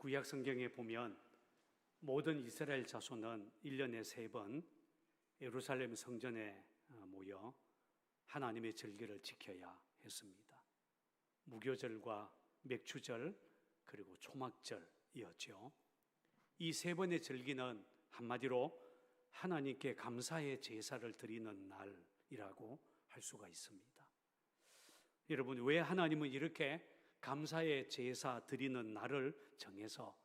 구약 성경에 보면 모든 이스라엘 자손은 1년에 세 번 예루살렘 성전에 어, 모여 하나님의 절기를 지켜야 했습니다. 무교절과 맥주절 그리고 초막절이었죠. 이 세 번의 절기는 한마디로 하나님께 감사의 제사를 드리는 날이라고 할 수가 있습니다. 여러분 왜 하나님은 이렇게 감사의 제사 드리는 날을 정해서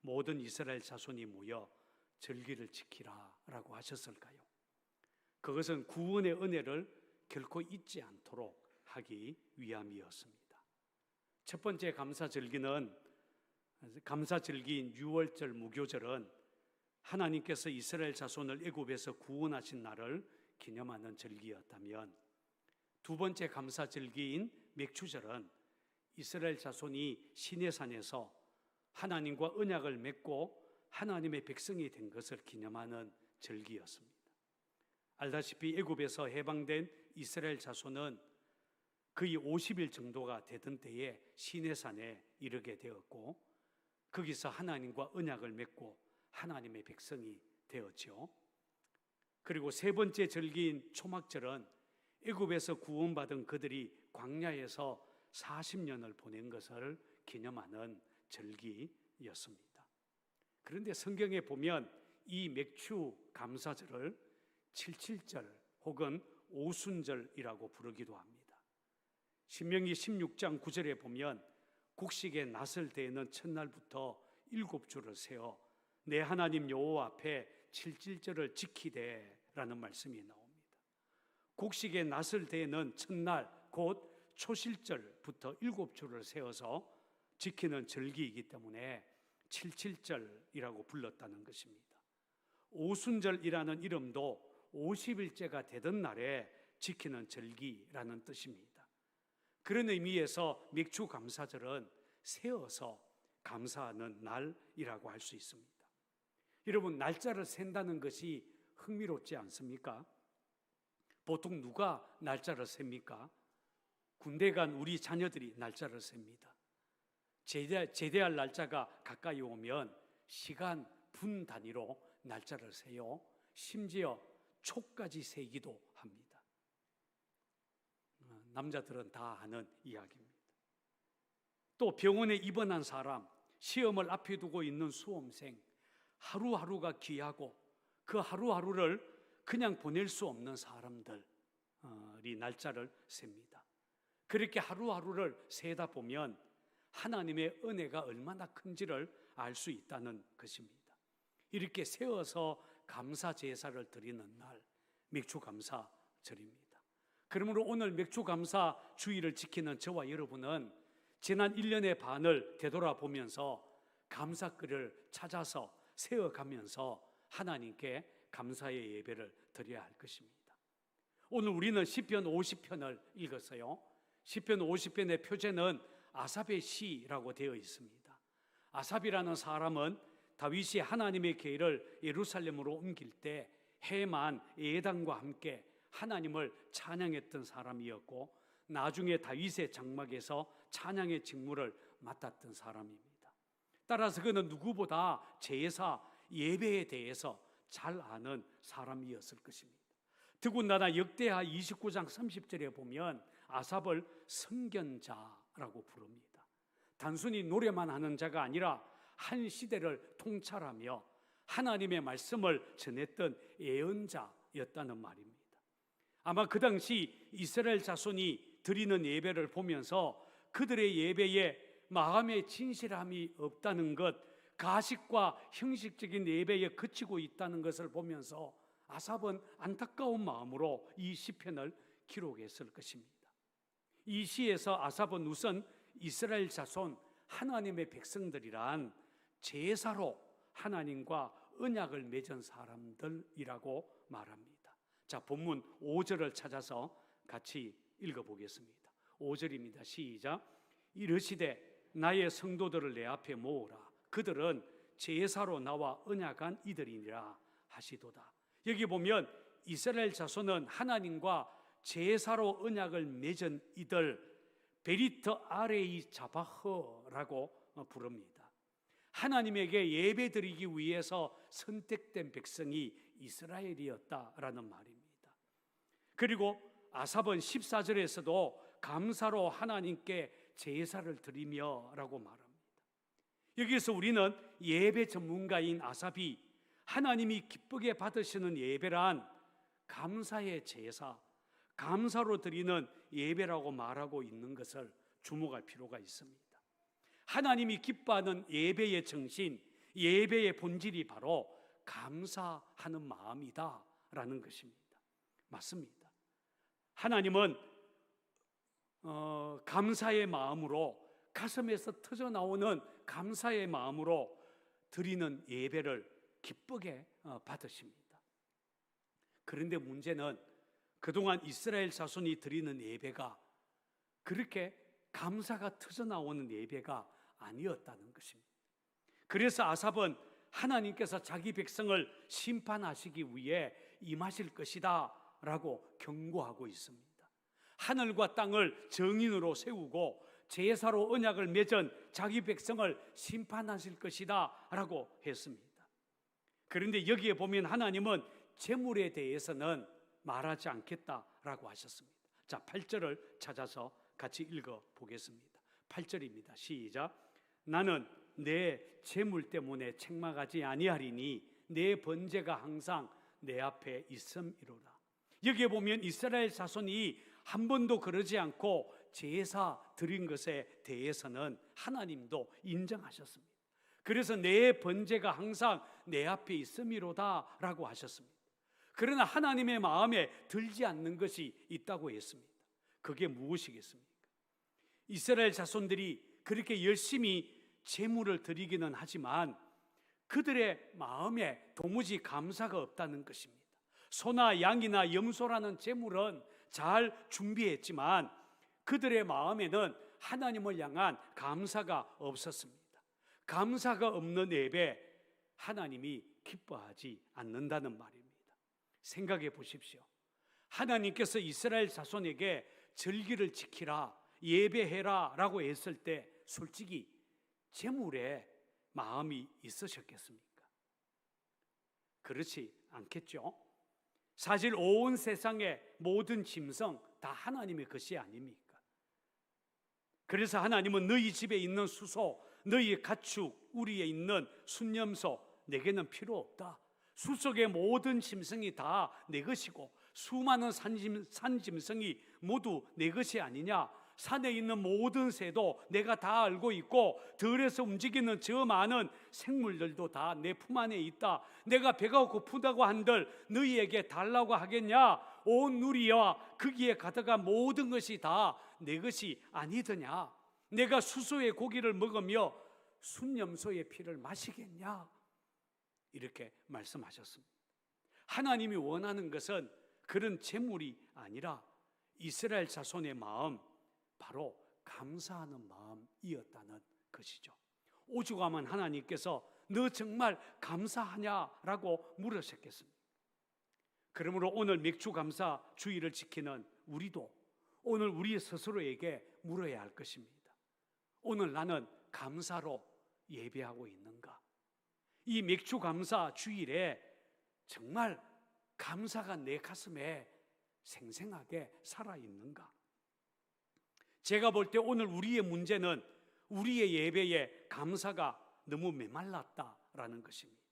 모든 이스라엘 자손이 모여 절기를 지키라라고 하셨을까요? 그것은 구원의 은혜를 결코 잊지 않도록 하기 위함이었습니다. 첫 번째 감사 절기는 감사 절기인 유월절 무교절은 하나님께서 이스라엘 자손을 애굽에서 구원하신 날을 기념하는 절기였다면 두 번째 감사 절기인 맥추절은 이스라엘 자손이 시내산에서 하나님과 언약을 맺고 하나님의 백성이 된 것을 기념하는 절기였습니다. 알다시피 애굽에서 해방된 이스라엘 자손은 거의 50일 정도가 되던 때에 시내산에 이르게 되었고 거기서 하나님과 언약을 맺고 하나님의 백성이 되었죠. 그리고 세 번째 절기인 초막절은 애굽에서 구원받은 그들이 광야에서 40년을 보낸 것을 기념하는 절기였습니다. 그런데 성경에 보면 이 맥추 감사절을 칠칠절 혹은 오순절이라고 부르기도 합니다. 신명기 16장 9절에 보면 곡식에 낫을 대는 첫날부터 일곱 주를 세어 내 하나님 여호와 앞에 칠칠절을 지키되라는 말씀이 나옵니다. 곡식에 낫을 대는 첫날 곧 초실절부터 일곱 주를 세워서 지키는 절기이기 때문에 칠칠절이라고 불렀다는 것입니다. 오순절이라는 이름도 50일째가 되던 날에 지키는 절기라는 뜻입니다. 그런 의미에서 맥주 감사절은 세어서 감사하는 날이라고 할 수 있습니다. 여러분, 날짜를 센다는 것이 흥미롭지 않습니까? 보통 누가 날짜를 셉니까? 군대 간 우리 자녀들이 날짜를 셉니다. 제대, 제대할 날짜가 가까이 오면 시간 분 단위로 날짜를 세요. 심지어 초까지 세기도 합니다. 어, 남자들은 다 아는 이야기입니다. 또 병원에 입원한 사람, 시험을 앞에 두고 있는 수험생, 하루하루가 귀하고 그 하루하루를 그냥 보낼 수 없는 사람들이 날짜를 셉니다. 그렇게 하루하루를 세다 보면 하나님의 은혜가 얼마나 큰지를 알 수 있다는 것입니다. 이렇게 세워서 감사 제사를 드리는 날, 맥주 감사 절입니다. 그러므로 오늘 맥주 감사 주의를 지키는 저와 여러분은 지난 1년의 반을 되돌아보면서 감사글을 찾아서 세워가면서 하나님께 감사의 예배를 드려야 할 것입니다. 오늘 우리는 시편 50편을 읽었어요. 시편 50편의 표제는 아삽의 시라고 되어 있습니다. 아삽이라는 사람은 다윗이 하나님의 계를 예루살렘으로 옮길 때 해만 예당과 함께 하나님을 찬양했던 사람이었고 나중에 다윗의 장막에서 찬양의 직무를 맡았던 사람입니다. 따라서 그는 누구보다 제사 예배에 대해서 잘 아는 사람이었을 것입니다. 더군다나 역대하 29장 30절에 보면 아삽을 성견자라고 부릅니다. 단순히 노래만 하는 자가 아니라 한 시대를 통찰하며 하나님의 말씀을 전했던 예언자였다는 말입니다. 아마 그 당시 이스라엘 자손이 드리는 예배를 보면서 그들의 예배에 마음의 진실함이 없다는 것, 가식과 형식적인 예배에 그치고 있다는 것을 보면서 아삽은 안타까운 마음으로 이 시편을 기록했을 것입니다. 이 시에서 아삽은 우선 이스라엘 자손 하나님의 백성들이란 제사로 하나님과 언약을 맺은 사람들이라고 말합니다. 자, 본문 5절을 찾아서 같이 읽어 보겠습니다. 5절입니다. 시작. 이르시되 나의 성도들을 내 앞에 모으라. 그들은 제사로 나와 언약한 이들이니라 하시도다. 여기 보면 이스라엘 자손은 하나님과 제사로 언약을 맺은 이들 베리트 아레이 자바허라고 부릅니다. 하나님에게 예배드리기 위해서 선택된 백성이 이스라엘이었다라는 말입니다. 그리고 아삽은 14절에서도 감사로 하나님께 제사를 드리며라고 말합니다. 여기서 우리는 예배 전문가인 아삽이 하나님이 기쁘게 받으시는 예배란 감사의 제사, 감사로 드리는 예배라고 말하고 있는 것을 주목할 필요가 있습니다. 하나님이 기뻐하는 예배의 정신, 예배의 본질이 바로 감사하는 마음이다라는 것입니다. 맞습니다. 하나님은 어, 감사의 마음으로 가슴에서 터져 나오는 감사의 마음으로 드리는 예배를 기쁘게 어, 받으십니다. 그런데 문제는 그동안 이스라엘 자손이 드리는 예배가 그렇게 감사가 터져 나오는 예배가 아니었다는 것입니다. 그래서 아삽은 하나님께서 자기 백성을 심판하시기 위해 임하실 것이다 라고 경고하고 있습니다. 하늘과 땅을 정인으로 세우고 제사로 언약을 맺은 자기 백성을 심판하실 것이다 라고 했습니다. 그런데 여기에 보면 하나님은 재물에 대해서는 말하지 않겠다라고 하셨습니다. 자, 8절을 찾아서 같이 읽어 보겠습니다. 8절입니다. 시작. 나는 내 재물 때문에 책망하지 아니하리니 내 번제가 항상 내 앞에 있음이로라. 여기에 보면 이스라엘 자손이 한 번도 그러지 않고 제사 드린 것에 대해서는 하나님도 인정하셨습니다. 그래서 내 번제가 항상 내 앞에 있음이로다라고 하셨습니다. 그러나 하나님의 마음에 들지 않는 것이 있다고 했습니다. 그게 무엇이겠습니까? 이스라엘 자손들이 그렇게 열심히 제물을 드리기는 하지만 그들의 마음에 도무지 감사가 없다는 것입니다. 소나 양이나 염소라는 제물은 잘 준비했지만 그들의 마음에는 하나님을 향한 감사가 없었습니다. 감사가 없는 예배 하나님이 기뻐하지 않는다는 말입니다. 생각해 보십시오. 하나님께서 이스라엘 자손에게 절기를 지키라, 예배해라 라고 했을 때 솔직히 재물에 마음이 있으셨겠습니까? 그렇지 않겠죠? 사실 온 세상의 모든 짐승 다 하나님의 것이 아닙니까? 그래서 하나님은 너희 집에 있는 수소, 너희 가축, 우리에 있는 순념소 내게는 필요 없다. 수 속의 모든 짐승이 다 내 것이고 수많은 산짐, 산짐승이 모두 내 것이 아니냐? 산에 있는 모든 새도 내가 다 알고 있고 들에서 움직이는 저 많은 생물들도 다 내 품 안에 있다. 내가 배가 고프다고 한들 너희에게 달라고 하겠냐? 온 누리와 거기에 가득한 모든 것이 다 내 것이 아니더냐? 내가 수소의 고기를 먹으며 순염소의 피를 마시겠냐? 이렇게 말씀하셨습니다. 하나님이 원하는 것은 그런 재물이 아니라 이스라엘 자손의 마음, 바로 감사하는 마음이었다는 것이죠. 오죽하면 하나님께서 너 정말 감사하냐라고 물으셨겠습니다. 그러므로 오늘 맥주 감사 주의를 지키는 우리도 오늘 우리 스스로에게 물어야 할 것입니다. 오늘 나는 감사로 예배하고 있는가? 이 맥주 감사 주일에 정말 감사가 내 가슴에 생생하게 살아 있는가? 제가 볼 때 오늘 우리의 문제는 우리의 예배에 감사가 너무 메말랐다라는 것입니다.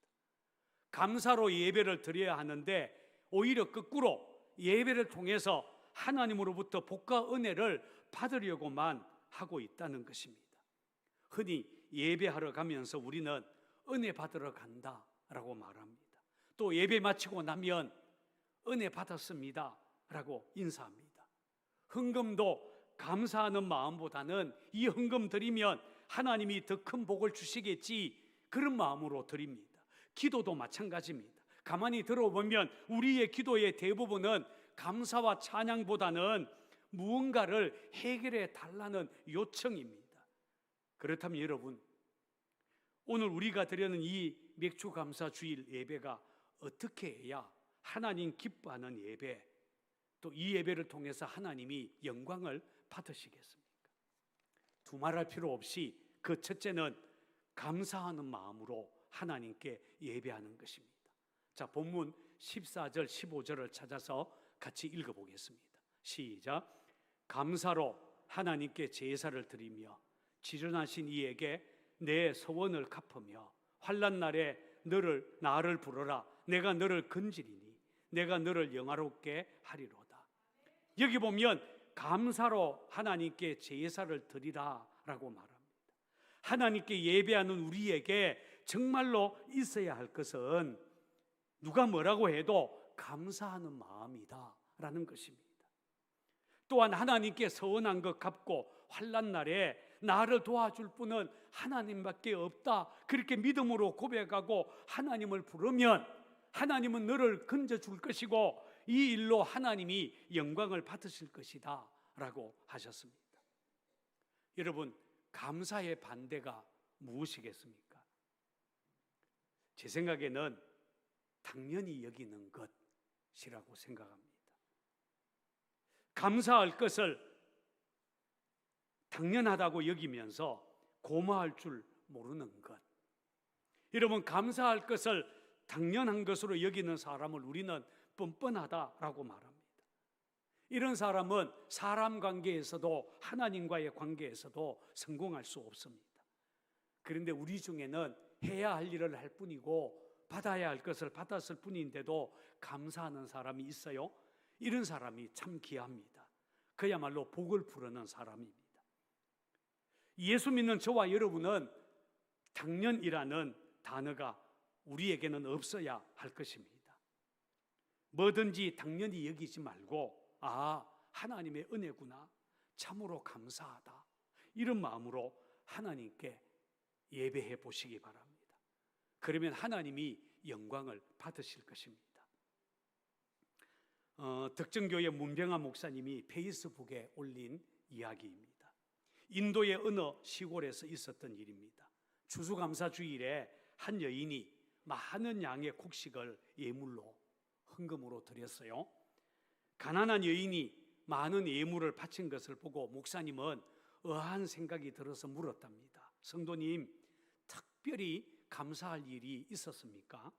감사로 예배를 드려야 하는데 오히려 거꾸로 예배를 통해서 하나님으로부터 복과 은혜를 받으려고만 하고 있다는 것입니다. 흔히 예배하러 가면서 우리는 은혜 받으러 간다 라고 말합니다. 또 예배 마치고 나면 은혜 받았습니다 라고 인사합니다. 헌금도 감사하는 마음보다는 이 헌금 드리면 하나님이 더 큰 복을 주시겠지 그런 마음으로 드립니다. 기도도 마찬가지입니다. 가만히 들어보면 우리의 기도의 대부분은 감사와 찬양보다는 무언가를 해결해 달라는 요청입니다. 그렇다면 여러분, 오늘 우리가 드리는 이 맥주 감사 주일 예배가 어떻게 해야 하나님 기뻐하는 예배, 또 이 예배를 통해서 하나님이 영광을 받으시겠습니까? 두말할 필요 없이 그 첫째는 감사하는 마음으로 하나님께 예배하는 것입니다. 자, 본문 14절, 15절을 찾아서 같이 읽어보겠습니다. 시작. 감사로 하나님께 제사를 드리며 지존하신 이에게 내 소원을 갚으며 환란 날에 너를 나를 부르라 내가 너를 건지리니 내가 너를 영화롭게 하리로다. 여기 보면 감사로 하나님께 제사를 드리라라고 말합니다. 하나님께 예배하는 우리에게 정말로 있어야 할 것은 누가 뭐라고 해도 감사하는 마음이다라는 것입니다. 또한 하나님께 서원한 것 갚고 환란 날에 나를 도와줄 분은 하나님밖에 없다. 그렇게 믿음으로 고백하고 하나님을 부르면 하나님은 너를 건져 줄 것이고 이 일로 하나님이 영광을 받으실 것이다. 라고 하셨습니다. 여러분, 감사의 반대가 무엇이겠습니까? 제 생각에는 당연히 여기는 것이라고 생각합니다. 감사할 것을 당연하다고 여기면서 고마할 줄 모르는 것. 여러분, 감사할 것을 당연한 것으로 여기는 사람을 우리는 뻔뻔하다라고 말합니다. 이런 사람은 사람 관계에서도 하나님과의 관계에서도 성공할 수 없습니다. 그런데 우리 중에는 해야 할 일을 할 뿐이고 받아야 할 것을 받았을 뿐인데도 감사하는 사람이 있어요. 이런 사람이 참 귀합니다. 그야말로 복을 부르는 사람입니다. 예수 믿는 저와 여러분은 당연이라는 단어가 우리에게는 없어야 할 것입니다. 뭐든지 당연히 여기지 말고, 아, 하나님의 은혜구나. 참으로 감사하다. 이런 마음으로 하나님께 예배해 보시기 바랍니다. 그러면 하나님이 영광을 받으실 것입니다. 어, 덕정교회 문병아 목사님이 페이스북에 올린 이야기입니다. 인도의 어느 시골에서 있었던 일입니다. 추수감사 주일에 한 여인이 많은 양의 곡식을 예물로 헌금으로 드렸어요. 가난한 여인이 많은 예물을 바친 것을 보고 목사님은 의아한 생각이 들어서 물었답니다. 성도님, 특별히 감사할 일이 있었습니까?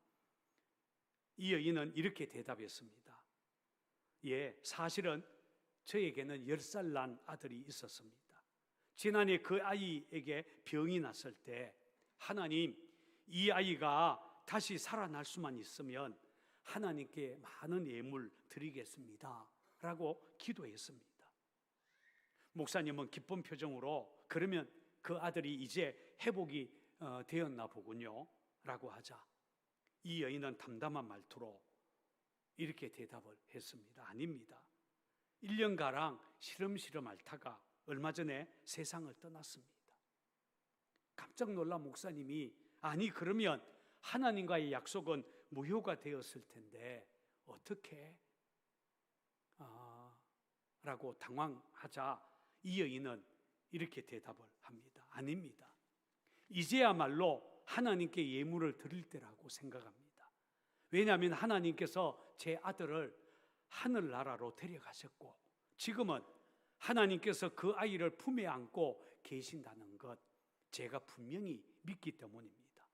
이 여인은 이렇게 대답했습니다. 예, 사실은 저에게는 열살난 아들이 있었습니다. 지난해 그 아이에게 병이 났을 때 하나님, 이 아이가 다시 살아날 수만 있으면 하나님께 많은 예물 드리겠습니다. 라고 기도했습니다. 목사님은 기쁜 표정으로 그러면 그 아들이 이제 회복이 어, 되었나 보군요. 라고 하자. 이 여인은 담담한 말투로 이렇게 대답을 했습니다. 아닙니다. 1년가량 시름시름 앓다가 얼마 전에 세상을 떠났습니다. 깜짝 놀란 목사님이 아니 그러면 하나님과의 약속은 무효가 되었을 텐데 어떻게 아, 라고 당황하자 이 여인은 이렇게 대답을 합니다. 아닙니다. 이제야말로 하나님께 예물을 드릴 때라고 생각합니다. 왜냐하면 하나님께서 제 아들을 하늘나라로 데려가셨고 지금은 하나님께서 그 아이를 품에 안고 계신다는 것 제가 분명히 믿기 때문입니다.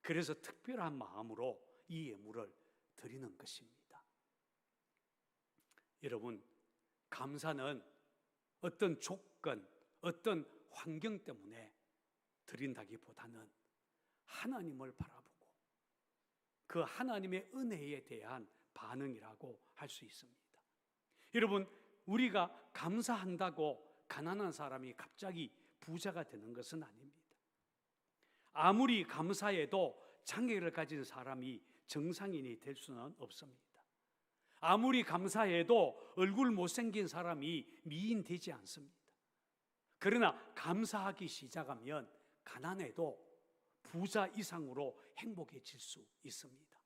그래서 특별한 마음으로 이 예물을 드리는 것입니다. 여러분, 감사는 어떤 조건, 어떤 환경 때문에 드린다기보다는 하나님을 바라보고 그 하나님의 은혜에 대한 반응이라고 할 수 있습니다. 여러분, 우리가 감사한다고 가난한 사람이 갑자기 부자가 되는 것은 아닙니다. 아무리 감사해도 장애를 가진 사람이 정상인이 될 수는 없습니다. 아무리 감사해도 얼굴 못생긴 사람이 미인 되지 않습니다. 그러나 감사하기 시작하면 가난해도 부자 이상으로 행복해질 수 있습니다.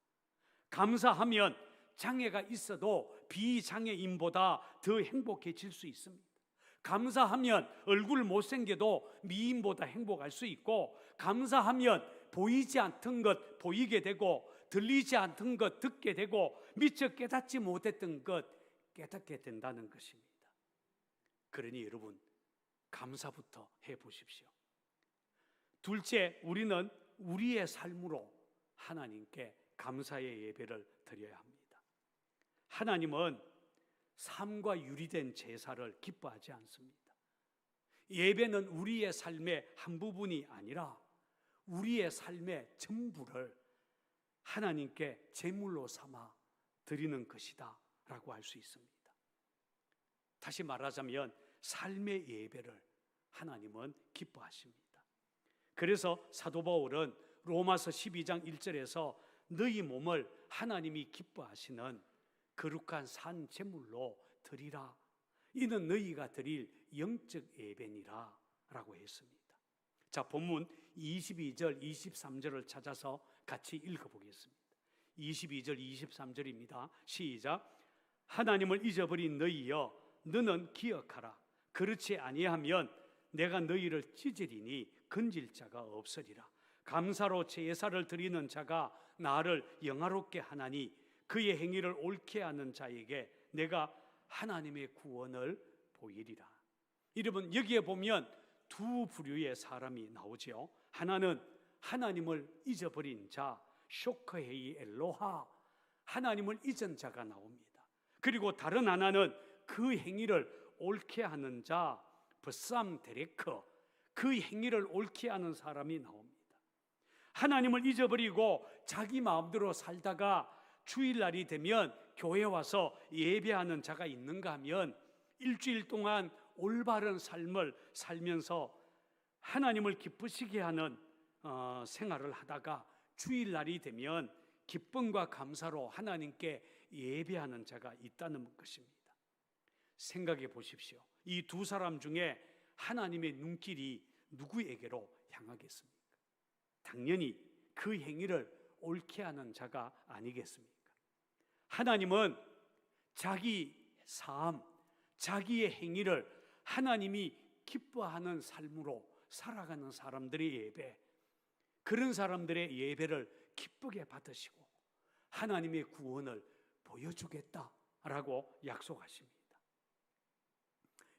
감사하면 장애가 있어도 비장애인보다 더 행복해질 수 있습니다. 감사하면 얼굴 못생겨도 미인보다 행복할 수 있고, 감사하면 보이지 않던 것 보이게 되고, 들리지 않던 것 듣게 되고, 미처 깨닫지 못했던 것 깨닫게 된다는 것입니다. 그러니 여러분, 감사부터 해 보십시오. 둘째, 우리는 우리의 삶으로 하나님께 감사의 예배를 드려야 합니다. 하나님은 삶과 유리된 제사를 기뻐하지 않습니다. 예배는 우리의 삶의 한 부분이 아니라 우리의 삶의 전부를 하나님께 제물로 삼아 드리는 것이다 라고 할 수 있습니다. 다시 말하자면 삶의 예배를 하나님은 기뻐하십니다. 그래서 사도 바울은 로마서 12장 1절에서 너희 몸을 하나님이 기뻐하시는 거룩한 산 제물로 드리라. 이는 너희가 드릴 영적 예배니라 라고 했습니다. 자, 본문 22절, 23절을 찾아서 같이 읽어보겠습니다. 22절, 23절입니다. 시작. 하나님을 잊어버린 너희여, 너는 기억하라. 그렇지 아니하면 내가 너희를 찢으리니 건질 자가 없으리라. 감사로 제사를 드리는 자가 나를 영화롭게 하나니 그의 행위를 옳게 하는 자에게 내가 하나님의 구원을 보이리라. 여러분 여기에 보면 두 부류의 사람이 나오지요. 하나는 하나님을 잊어버린 자, 쇼크헤이 엘로하, 하나님을 잊은 자가 나옵니다. 그리고 다른 하나는 그 행위를 옳게 하는 자, 버쌈 데레크, 그 행위를 옳게 하는 사람이 나옵니다. 하나님을 잊어버리고 자기 마음대로 살다가 주일날이 되면 교회 와서 예배하는 자가 있는가 하면 일주일 동안 올바른 삶을 살면서 하나님을 기쁘시게 하는 어, 생활을 하다가 주일날이 되면 기쁨과 감사로 하나님께 예배하는 자가 있다는 것입니다. 생각해 보십시오. 이 두 사람 중에 하나님의 눈길이 누구에게로 향하겠습니까? 당연히 그 행위를 옳게 하는 자가 아니겠습니까? 하나님은 자기 삶, 자기의 행위를 하나님이 기뻐하는 삶으로 살아가는 사람들의 예배, 그런 사람들의 예배를 기쁘게 받으시고 하나님의 구원을 보여주겠다라고 약속하십니다.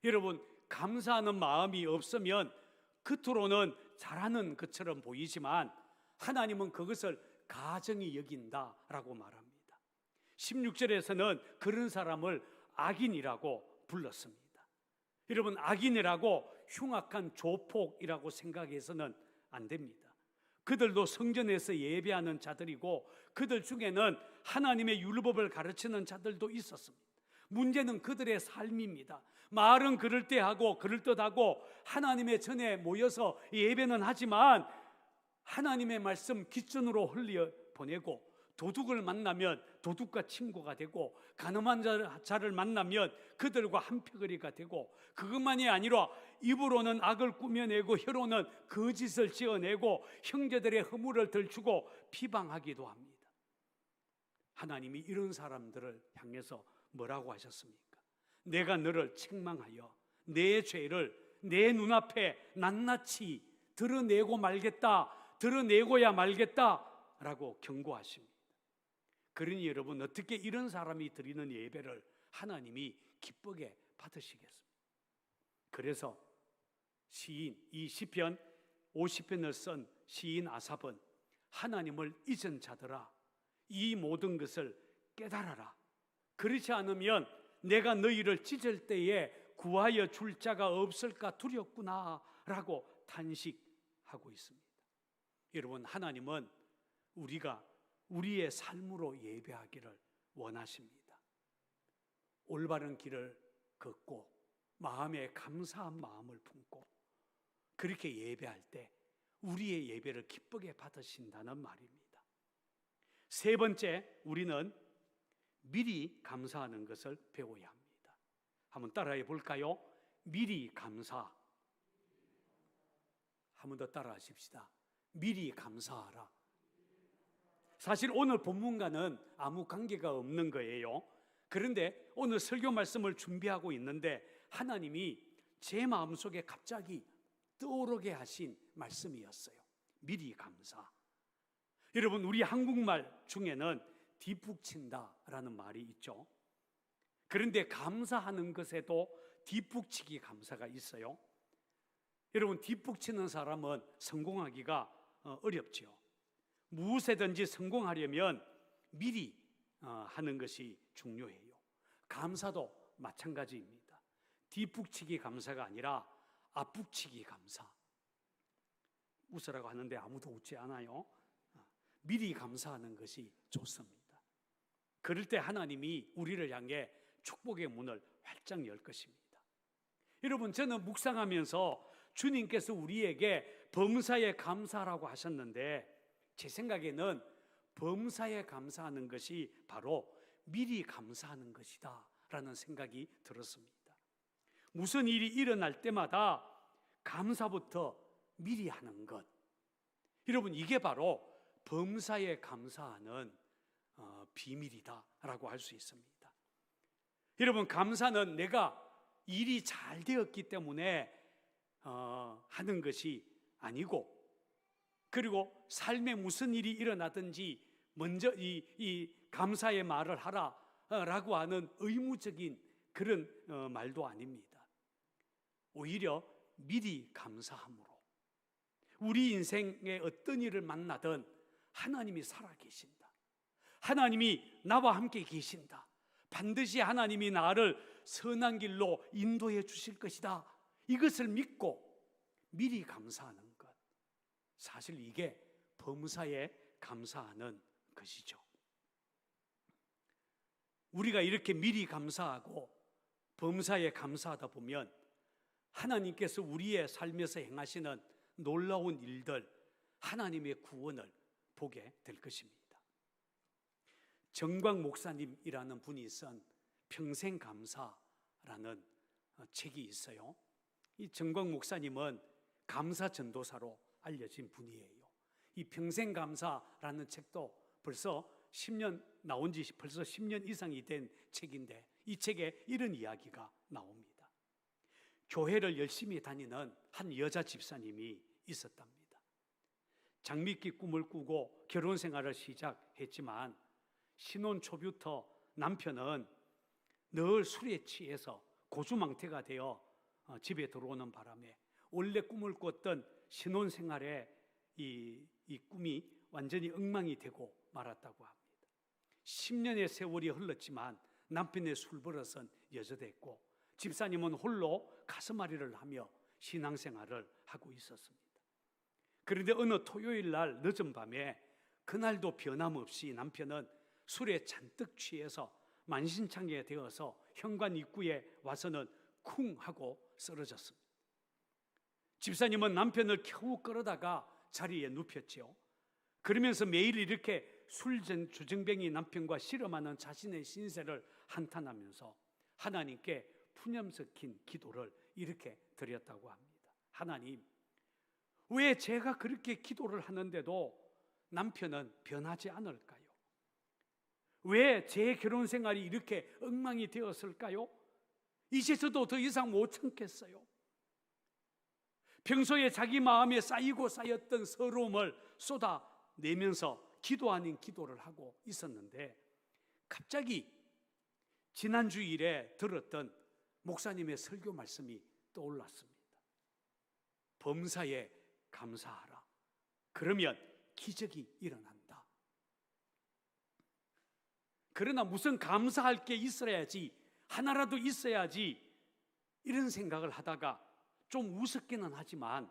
여러분, 감사하는 마음이 없으면 겉으로는 잘하는 것처럼 보이지만 하나님은 그것을 가정이 여긴다라고 말합니다. 16절에서는 그런 사람을 악인이라고 불렀습니다. 여러분, 악인이라고 흉악한 조폭이라고 생각해서는 안 됩니다. 그들도 성전에서 예배하는 자들이고 그들 중에는 하나님의 율법을 가르치는 자들도 있었습니다. 문제는 그들의 삶입니다. 말은 그럴때하고 그럴듯하고 하나님의 전에 모여서 예배는 하지만 하나님의 말씀 기준으로 흘려 보내고 도둑을 만나면 도둑과 친구가 되고 가늠한 자를 만나면 그들과 한패거리가 되고 그것만이 아니라 입으로는 악을 꾸며내고 혀로는 거짓을 지어내고 형제들의 허물을 들추고 비방하기도 합니다. 하나님이 이런 사람들을 향해서 뭐라고 하셨습니까? 내가 너를 책망하여 내 죄를 내 눈앞에 낱낱이 드러내고 말겠다, 드러내고야 말겠다 라고 경고하십니다. 그러니 여러분 어떻게 이런 사람이 드리는 예배를 하나님이 기쁘게 받으시겠습니까? 그래서 시인 이 시편 50편을 쓴 시인 아삽은 하나님을 잊은 자들아 이 모든 것을 깨달아라. 그렇지 않으면 내가 너희를 찢을 때에 구하여 줄 자가 없을까 두렵구나라고 탄식하고 있습니다. 여러분 하나님은 우리가 우리의 삶으로 예배하기를 원하십니다. 올바른 길을 걷고 마음에 감사한 마음을 품고 그렇게 예배할 때 우리의 예배를 기쁘게 받으신다는 말입니다. 세 번째, 우리는 미리 감사하는 것을 배워야 합니다. 한번 따라해 볼까요? 미리 감사. 한번 더 따라 하십시다. 미리 감사하라. 사실 오늘 본문과는 아무 관계가 없는 거예요. 그런데 오늘 설교 말씀을 준비하고 있는데 하나님이 제 마음속에 갑자기 떠오르게 하신 말씀이었어요. 미리 감사. 여러분, 우리 한국말 중에는 뒷북친다라는 말이 있죠. 그런데 감사하는 것에도 뒷북치기 감사가 있어요. 여러분 뒷북 치는 사람은 성공하기가 어, 어렵지요. 무엇에든지 성공하려면 미리 어, 하는 것이 중요해요. 감사도 마찬가지입니다. 뒷북치기 감사가 아니라 앞북치기 감사. 웃으라고 하는데 아무도 웃지 않아요. 어, 미리 감사하는 것이 좋습니다. 그럴 때 하나님이 우리를 향해 축복의 문을 활짝 열 것입니다. 여러분, 저는 묵상하면서 주님께서 우리에게 범사에 감사라고 하셨는데 제 생각에는 범사에 감사하는 것이 바로 미리 감사하는 것이다 라는 생각이 들었습니다. 무슨 일이 일어날 때마다 감사부터 미리 하는 것. 여러분, 이게 바로 범사에 감사하는 어, 비밀이다라고 할 수 있습니다. 여러분, 감사는 내가 일이 잘 되었기 때문에 어, 하는 것이 아니고, 그리고 삶에 무슨 일이 일어나든지 먼저 이, 이 감사의 말을 하라라고 하는 의무적인 그런 어, 말도 아닙니다. 오히려 미리 감사함으로 우리 인생에 어떤 일을 만나든 하나님이 살아계신다. 하나님이 나와 함께 계신다. 반드시 하나님이 나를 선한 길로 인도해 주실 것이다. 이것을 믿고 미리 감사하는 것. 사실 이게 범사에 감사하는 것이죠. 우리가 이렇게 미리 감사하고 범사에 감사하다 보면 하나님께서 우리의 삶에서 행하시는 놀라운 일들, 하나님의 구원을 보게 될 것입니다. 정광 목사님이라는 분이 쓴 평생 감사라는 어, 책이 있어요. 이 정광 목사님은 감사 전도사로 알려진 분이에요. 이 평생 감사라는 책도 벌써 10년 나온 지 벌써 10년 이상이 된 책인데 이 책에 이런 이야기가 나옵니다. 교회를 열심히 다니는 한 여자 집사님이 있었답니다. 장미기 꿈을 꾸고 결혼 생활을 시작했지만 신혼 초부터 남편은 늘 술에 취해서 고주망태가 되어 어, 집에 들어오는 바람에 원래 꿈을 꿨던 신혼 생활의 이, 이 꿈이 완전히 엉망이 되고 말았다고 합니다. 10년의 세월이 흘렀지만 남편의 술 버릇은 여전했고 집사님은 홀로 가슴앓이를 하며 신앙생활을 하고 있었습니다. 그런데 어느 토요일 날 늦은 밤에 그날도 변함없이 남편은 술에 잔뜩 취해서 만신창이에 되어서 현관 입구에 와서는 쿵 하고 쓰러졌습니다. 집사님은 남편을 겨우 끌어다가 자리에 눕혔지요. 그러면서 매일 이렇게 술전 주정뱅이 남편과 씨름하는 자신의 신세를 한탄하면서 하나님께 푸념 섞인 기도를 이렇게 드렸다고 합니다. 하나님, 왜 제가 그렇게 기도를 하는데도 남편은 변하지 않을까요? 왜 제 결혼 생활이 이렇게 엉망이 되었을까요? 이제서도 더 이상 못 참겠어요. 평소에 자기 마음에 쌓이고 쌓였던 서러움을 쏟아내면서 기도 아닌 기도를 하고 있었는데 갑자기 지난 주일에 들었던 목사님의 설교 말씀이 떠올랐습니다. 범사에 감사하라. 그러면 기적이 일어난다. 그러나 무슨 감사할 게 있어야지, 하나라도 있어야지, 이런 생각을 하다가 좀 우습기는 하지만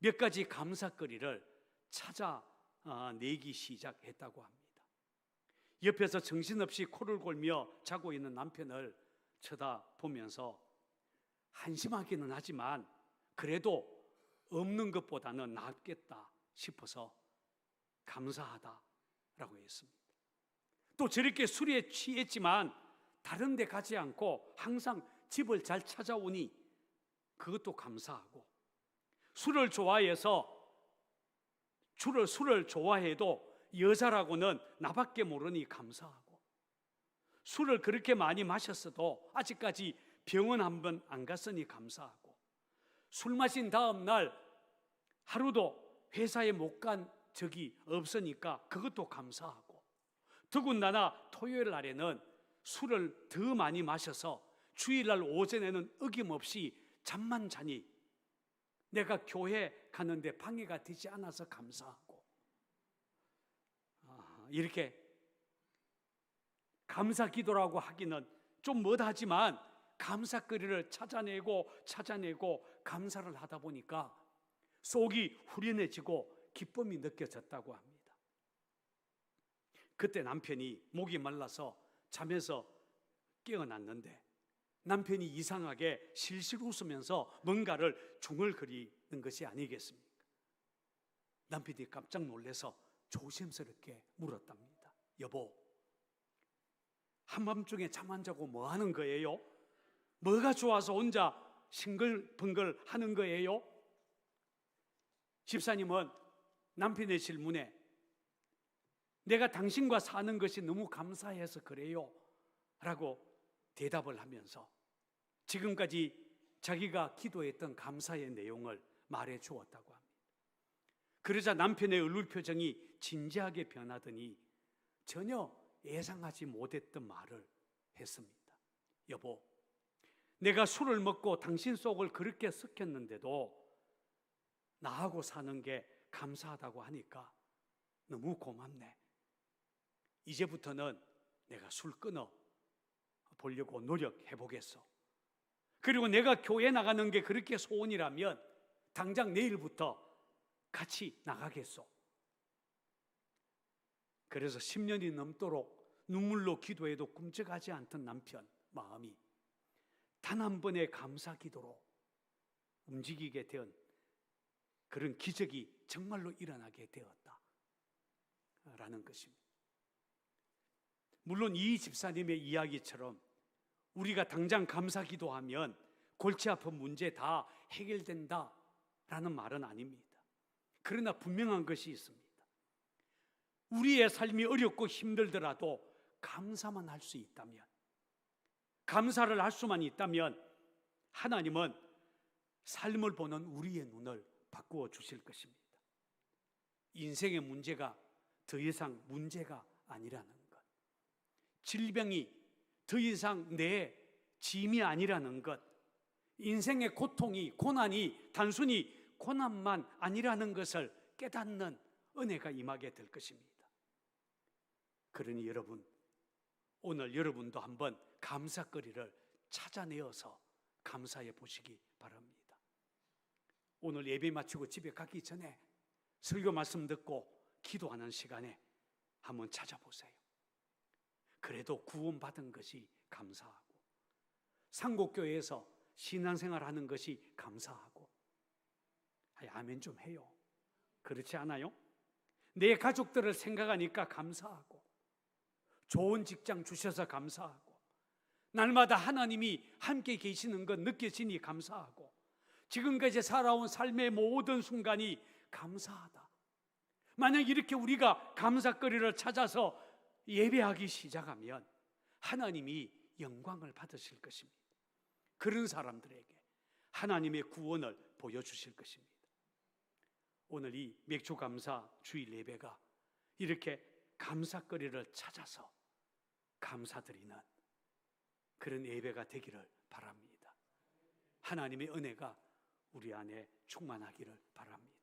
몇 가지 감사거리를 찾아 아, 내기 시작했다고 합니다. 옆에서 정신없이 코를 골며 자고 있는 남편을 쳐다보면서 한심하기는 하지만 그래도 없는 것보다는 낫겠다 싶어서 감사하다라고 했습니다. 또 저렇게 술에 취했지만 다른 데 가지 않고 항상 집을 잘 찾아오니 그것도 감사하고 술을 좋아해서 술을, 술을 좋아해도 여자라고는 나밖에 모르니 감사하고 술을 그렇게 많이 마셨어도 아직까지 병원 한 번 안 갔으니 감사하고 술 마신 다음 날 하루도 회사에 못 간 적이 없으니까 그것도 감사하고 더군다나 토요일 날에는 술을 더 많이 마셔서 주일날 오전에는 어김없이 잠만 자니 내가 교회 가는데 방해가 되지 않아서 감사하고 아, 이렇게 감사 기도라고 하기는 좀 못하지만 감사거리를 찾아내고 찾아내고 감사를 하다 보니까 속이 후련해지고 기쁨이 느껴졌다고 합니다. 그때 남편이 목이 말라서 잠에서 깨어났는데 남편이 이상하게 실실 웃으면서 뭔가를 중얼거리는 것이 아니겠습니까? 남편이 깜짝 놀래서 조심스럽게 물었답니다. 여보, 한밤중에 잠 안 자고 뭐 하는 거예요? 뭐가 좋아서 혼자 싱글벙글 하는 거예요? 집사님은 남편의 질문에 내가 당신과 사는 것이 너무 감사해서 그래요. 라고 대답을 하면서 지금까지 자기가 기도했던 감사의 내용을 말해 주었다고 합니다. 그러자 남편의 얼굴 표정이 진지하게 변하더니 전혀 예상하지 못했던 말을 했습니다. 여보, 내가 술을 먹고 당신 속을 그렇게 섞였는데도 나하고 사는 게 감사하다고 하니까 너무 고맙네. 이제부터는 내가 술 끊어 보려고 노력해 보겠어. 그리고 내가 교회 나가는 게 그렇게 소원이라면 당장 내일부터 같이 나가겠소. 그래서 10년이 넘도록 눈물로 기도해도 꿈쩍하지 않던 남편 마음이 단 한 번의 감사 기도로 움직이게 된 그런 기적이 정말로 일어나게 되었다. 라는 것입니다. 물론 이 집사님의 이야기처럼 우리가 당장 감사 기도하면 골치 아픈 문제 다 해결된다. 라는 말은 아닙니다. 그러나 분명한 것이 있습니다. 우리의 삶이 어렵고 힘들더라도 감사만 할 수 있다면, 감사를 할 수만 있다면 하나님은 삶을 보는 우리의 눈을 바꾸어 주실 것입니다. 인생의 문제가 더 이상 문제가 아니라는 것. 질병이 더 이상 내 짐이 아니라는 것. 인생의 고통이, 고난이 단순히 고난만 아니라는 것을 깨닫는 은혜가 임하게 될 것입니다. 그러니 여러분, 오늘 여러분도 한번 감사거리를 찾아내어서 감사해 보시기 바랍니다. 오늘 예배 마치고 집에 가기 전에 설교 말씀 듣고 기도하는 시간에 한번 찾아보세요. 그래도 구원받은 것이 감사하고 상곡교회에서 신앙생활 하는 것이 감사하고 아이, 아멘 좀 해요. 그렇지 않아요? 내 가족들을 생각하니까 감사하고 좋은 직장 주셔서 감사하고 날마다 하나님이 함께 계시는 것 느껴지니 감사하고 지금까지 살아온 삶의 모든 순간이 감사하다. 만약 이렇게 우리가 감사거리를 찾아서 예배하기 시작하면 하나님이 영광을 받으실 것입니다. 그런 사람들에게 하나님의 구원을 보여주실 것입니다. 오늘 이 맥주 감사 주일 예배가 이렇게 감사거리를 찾아서 감사드리는 그런 예배가 되기를 바랍니다. 하나님의 은혜가 우리 안에 충만하기를 바랍니다.